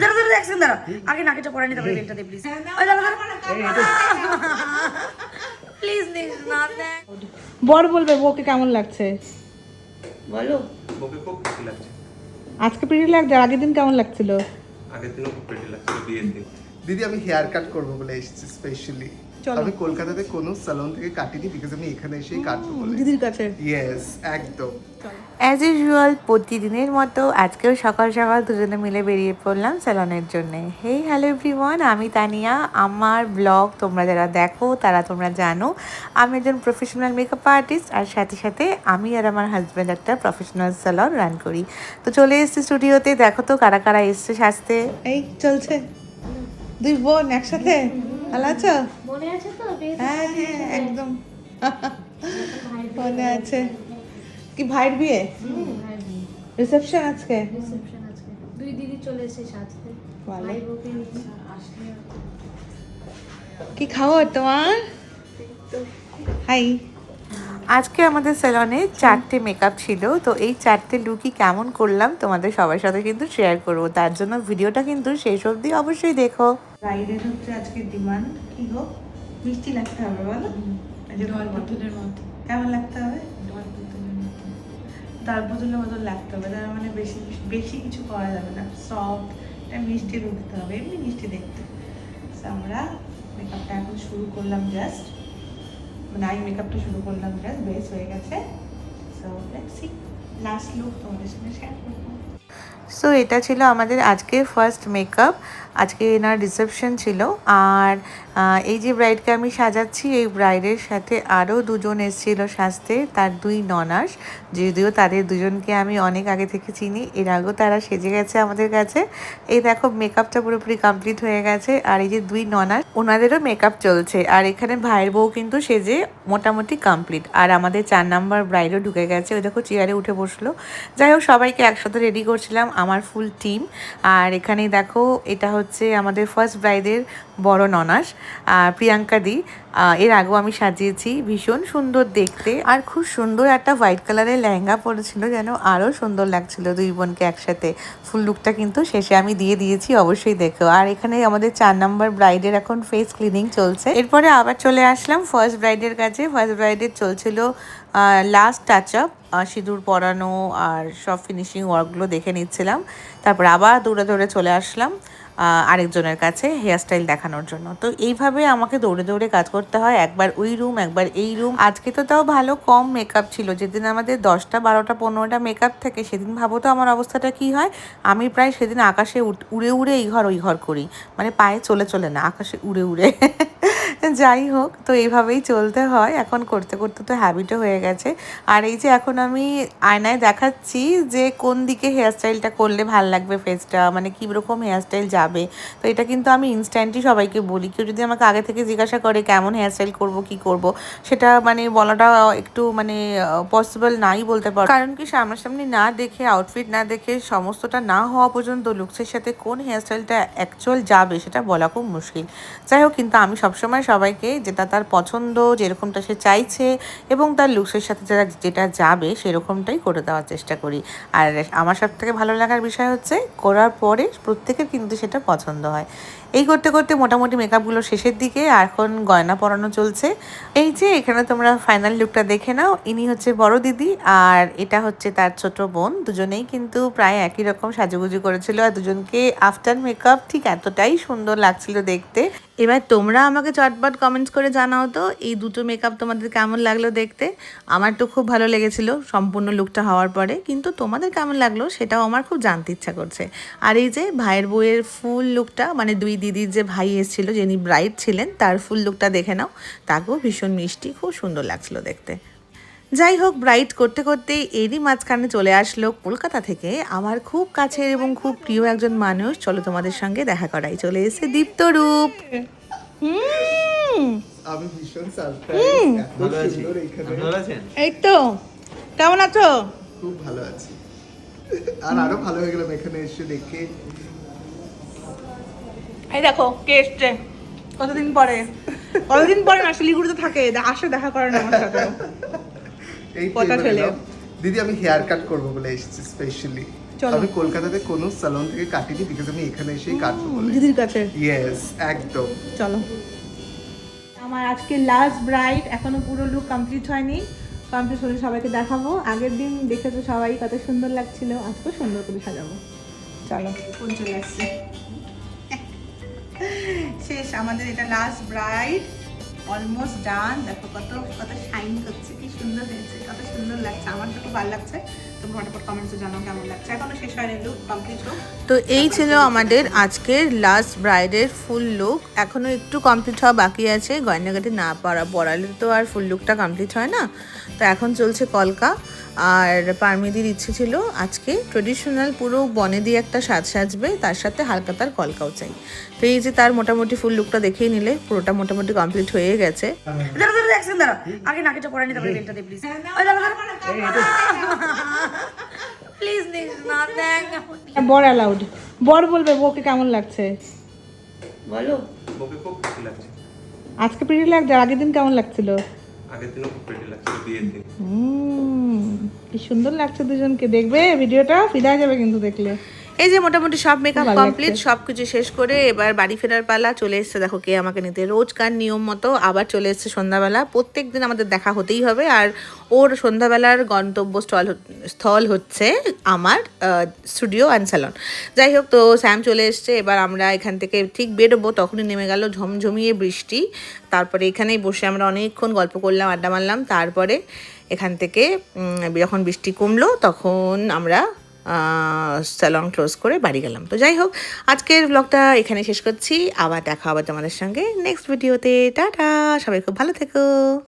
দাঁড়া দাঁড়া দাঁড়া। আগে নাকেটা পরে নি তারপরে বেলটা দে প্লিজ ওই দাঁড়া প্লিজ না বর বলবে বউকে কেমন লাগছে? বলো। বউকে খুব খুশি লাগছে। আজকে প্রিটি লাগছে আর আগের দিন কেমন লাগছিল? আগের দিনও খুব প্রিটি লাগছিল বিয়ের দিন। দিদি আমি হেয়ার কাট করব বলে এসেছি স্পেশালি। আমি কলকাতাতে কোনো স্যালন থেকে কাটিনি বিকজ আমি এখানে এসেই কাটবো বলে দিদির কাছে। ইয়েস একদম। অ্যাজ ইউজুয়াল প্রতিদিনের মতো আজকেও সকাল সকাল দুজনে মিলে বেরিয়ে পড়লাম স্যালনের জন্য। হেই হ্যালো এভরিওয়ান আমি তানিয়া। আমার ব্লগ তোমরা যারা দেখো তারা তোমরা জানো আমি একজন প্রফেশনাল মেকআপ আর্টিস্ট আর সাথে সাথে আমি আর আমার হাজব্যান্ড একটা প্রফেশনাল স্যালন রান করি। তো চলে এসেছি স্টুডিওতে দেখো তো কারা কারা এসছে সাজতে। এই চলছে। দুই বোন একসাথে। ভালো আছো? মনে আছে তো? হ্যাঁ হ্যাঁ একদম। মনে আছে। কি ভাইয়ের বিয়ে? রিসেপশন আজকে? রিসেপশন আজকে। দুই দিদি চলে এসে সাজতে। ভাই বউকে কি খাওয়ার তোমার? হাই আজকে আমাদের স্যালনে চারটে মেকআপ ছিল তো এই চারটে লুকই কেমন করলাম তোমাদের সবার সাথে কিন্তু শেয়ার করব। তার জন্য ভিডিওটা কিন্তু শেষ অবধি অবশ্যই দেখো। ব্রাইডের হচ্ছে আজকে ডিমান্ড কি গো? মিষ্টি লাগতে হবে বলো? মতো। কেমন লাগতে হবে? ঢল পুতুলের মতো। তার পুতুলের মতন লাগতে হবে তার মানে বেশি বেশি কিছু করা যাবে না। সফট মিষ্টি উঠতে হবে এমনি মিষ্টি দেখতে। আমরা মেকআপটা এখন শুরু করলাম জাস্ট মানে আমি মেকআপটা শুরু করলাম জাস্ট বেস হয়ে গেছে। So let's see last look তোমাদের সঙ্গে শেয়ার করব। সো এটা ছিল আমাদের আজকে ফার্স্ট মেকআপ আজকে এনার রিসেপশন ছিল। আর এই যে ব্রাইডকে আমি সাজাচ্ছি, এই ব্রাইডের সাথে আরও দুজন এসেছিল সাজতে, তার দুই ননাস। যদিও তাদের দুজনকে আমি অনেক আগে থেকে চিনি, এর আগেও তারা সেজে গেছে আমাদের কাছে। এই দেখো মেকআপটা পুরোপুরি কমপ্লিট হয়ে গেছে। আর এই যে দুই ননাস, ওনাদেরও মেকআপ চলছে। আর এখানে ভাইয়ের বউ কিন্তু সেজে মোটামুটি কমপ্লিট আর আমাদের চার নাম্বার ব্রাইডও ঢুকে গেছে। ওই দেখো চেয়ারে উঠে বসল। যাই হোক, সবাইকে একসাথে রেডি করছিলাম। আমার ফুল টিম আর এখানে দেখো, এটা হচ্ছে আমাদের ফার্স্ট ব্রাইডের বড় ননাস আর প্রিয়াঙ্কা দি। এর আগেও আমি সাজিয়েছি, ভীষণ সুন্দর দেখতে। আর খুব সুন্দর একটা হোয়াইট কালারের লেহেঙ্গা পরেছিল, যেন আরও সুন্দর লাগছিল দুই বোনকে একসাথে। ফুল লুকটা কিন্তু শেষে আমি দিয়ে দিয়েছি, অবশ্যই দেখো। আর এখানে আমাদের চার নাম্বার ব্রাইডের এখন ফেস ক্লিনিং চলছে। এরপরে আবার চলে আসলাম ফার্স্ট ব্রাইডের কাছে। ফার্স্ট ব্রাইডের চলছিল লাস্ট টাচ আপ সিঁদুর পরানো আর সব ফিনিশিং ওয়ার্কগুলো দেখে নিচ্ছিলাম। তারপর আবার দৌড়ে দৌড়ে চলে আসলাম আরেকজনের কাছে হেয়ারস্টাইল দেখানোর জন্য। তো এইভাবে আমাকে দৌড়ে দৌড়ে কাজ করতে হয়, একবার ওই রুম একবার এই রুম আজকে তো তাও ভালো কম মেকআপ ছিল, যেদিন আমাদের দশটা, বারোটা, পনেরোটা মেকআপ থাকে, সেদিন ভাবো তো আমার অবস্থাটা কি হয়। আমি প্রায় সেদিন আকাশে উড়ে উড়ে এই ঘর ওই ঘর করি। মানে পায়ে চলে চলে না, আকাশে উড়ে উড়ে। যাই হোক, তো এইভাবেই চলতে হয়। এখন করতে করতে তো হ্যাবিটও হয়ে গেছে। আর এই যে এখন আমি আয়নায় দেখাচ্ছি যে কোন দিকে হেয়ারস্টাইলটা করলে ভালো লাগবে ফেসটা মানে কী রকম হেয়ারস্টাইল যাবে। তো এটা কিন্তু আমি ইনস্ট্যান্টই সবাইকে বলি। কেউ যদি আমাকে আগে থেকে জিজ্ঞাসা করে কেমন হেয়ারস্টাইল করব, কি করব, সেটা মানে বলাটা একটু মানে পসিবল নাই বলতে পারো। কারণ কি সামনাসামনি না দেখে আউটফিট না দেখে, সমস্তটা না হওয়া পর্যন্ত লুকসের সাথে কোন হেয়ারস্টাইলটা অ্যাকচুয়াল যাবে, সেটা বলা খুব মুশকিল। যাই হোক, কিন্তু আমি সবসময় সবাইকে যেটা তার পছন্দ, যেরকমটা সে চাইছে এবং তার লুকসের সাথে যারা যেটা যাবে সেরকমটাই করে দেওয়ার চেষ্টা করি। আর আমার সব থেকে ভালো লাগার বিষয় হচ্ছে, করার পরে প্রত্যেকের কিন্তু সেটা পছন্দ হয়। এই করতে করতে মোটামুটি মেকআপগুলো শেষের দিকে, আর এখন গয়না পরানো চলছে। এই যে, এখানে তোমরা ফাইনাল লুকটা দেখে নাও। ইনি হচ্ছে বড় দিদি, আর এটা হচ্ছে তার ছোট বোন। দুজনেই কিন্তু প্রায় একই রকম সাজুগুজু করেছিল, আর দুজনকে আফটার মেকআপ ঠিক এতটাই সুন্দর লাগছিল দেখতে। এবার তোমরা আমাকে চটপট কমেন্টস করে জানাও তো, এই দুটো মেকআপ তোমাদের কেমন লাগল দেখতে? আমার তো খুব ভালো লেগেছিল সম্পূর্ণ লুকটা হওয়ার পরে, কিন্তু তোমাদের কেমন লাগল সেটাও আমার খুব জানতে ইচ্ছা করছে। আর এই যে, ভাইয়ের বউয়ের ফুল লুকটা মানে দুই দিদির যে ভাই এসেছিল যিনি ব্রাইড ছিলেন তার ফুল লুকটা দেখে নাও। তাকেও ভীষণ মিষ্টি খুব সুন্দর লাগছিল দেখতে। যাই হোক ব্রাইট করতে করতে এরই মাঝখানে চলে আসলো কলকাতা থেকে আমার খুব কাছের এবং খুব প্রিয় একজন মানুষ। চলো তোমাদের সঙ্গে দেখা করাই। চলে এসে দীপ্তরূপ এই তো। কেমন আছো? খুব ভালো আছি। আর আরও ভালো হয়ে গেলাম এখানে এসে দেখে। এই দেখো কে এসছে? কতদিন পরে? কতদিন পরে না শিলিগুড়িতে থাকে। আসে দেখা করে না আমার সাথে এই তো এবার ছেলে? দিদি আমি হেয়ার কাট করব বলে এসেছি স্পেশালি চলো। আমি কলকাতাতে কোনো সালন থেকে কাটিনি বিকজ আমি এখানে এসেই কাটবো বলে। দিদির কাছে। ইয়েস একদম। চলো। আমার আজকে লাস্ট ব্রাইড এখনও পুরো লুক কমপ্লিট হয়নি। কমপ্লিট হলে সবাইকে দেখাবো। আগের দিন দেখেছ সবাই কত সুন্দর লাগছিল। আজকেও সুন্দর করে সাজাবো। চলো। ফোন চলে আসছে? শেষ, আমাদের এটা লাস্ট ব্রাইড অলমোস্ট ডান দেখো কত কত শাইন করছে, কি সুন্দর হয়েছে, কত সুন্দর লাগছে, আমার তো খুব ভালো লাগছে। তোমরা ফটাফট কমেন্টসে জানাও কেমন লাগছে। এখনও শেষ হয়নি লুক কমপ্লিট হোক তো এই ছিল আমাদের আজকের লাস্ট ব্রাইডের ফুল লুক এখনও একটু কমপ্লিট হওয়া বাকি আছে। গয়নাগাটি না পরা পড়ালে তো আর ফুল লুকটা কমপ্লিট হয় না। তো এখন চলছে কলকা। আর পারমিদির ইচ্ছে ছিল আজকে ট্রেডিশনাল পুরো বনে দিয়ে একটা সাজ সাজবে তার সাথে হালকা তার কলকাও চাই। তো এই যে তার মোটামুটি ফুল লুকটা দেখেই নিলে পুরোটা মোটামুটি কমপ্লিট হয়ে গেছে। আগে নাকিটা পরে প্লিজ প্লিজ দিস না দেখ বর অ্যালাউড বর বলবে বউকে কেমন লাগছে? বলো। বউকে খুব খুশি লাগছে। আজকে প্রিটি লাগছে আগের দিন কেমন লাগছিল? আগের দিনও খুব প্রিটি লাগছিল বিয়ের দিন। হুম কি সুন্দর লাগছে দুজনকে। দেখবে ভিডিওটা ফিদা যাবে কিন্তু দেখলে। এই যে মোটামুটি সব মেকআপ কমপ্লিট সব কিছু শেষ করে এবার বাড়ি ফেরার পালা চলে এসছে দেখো কে আমাকে নিতে। রোজকার নিয়ম মতো আবার চলে এসছে সন্ধ্যাবেলা। প্রত্যেক দিন আমাদের দেখা হতেই হবে আর ওর সন্ধ্যাবেলার গন্তব্য স্থল স্থল হচ্ছে আমার স্টুডিও অ্যান্ড স্যালন যাই হোক তো স্যাম চলে এসছে এবার আমরা এখান থেকে ঠিক বেরোবো। তখনই নেমে গেল ঝমঝমিয়ে বৃষ্টি। তারপরে এখানেই বসে আমরা অনেকক্ষণ গল্প করলাম আড্ডা মারলাম। তারপরে এখান থেকে যখন বৃষ্টি কমলো তখন আমরা স্যালন ক্লোজ করে বাড়ি গেলাম। তো যাই হোক, আজকের ব্লগটা এখানে শেষ করছি। আবার দেখা হবে তোমাদের সঙ্গে নেক্সট ভিডিওতে টাটা, সবাই খুব ভালো থেকো।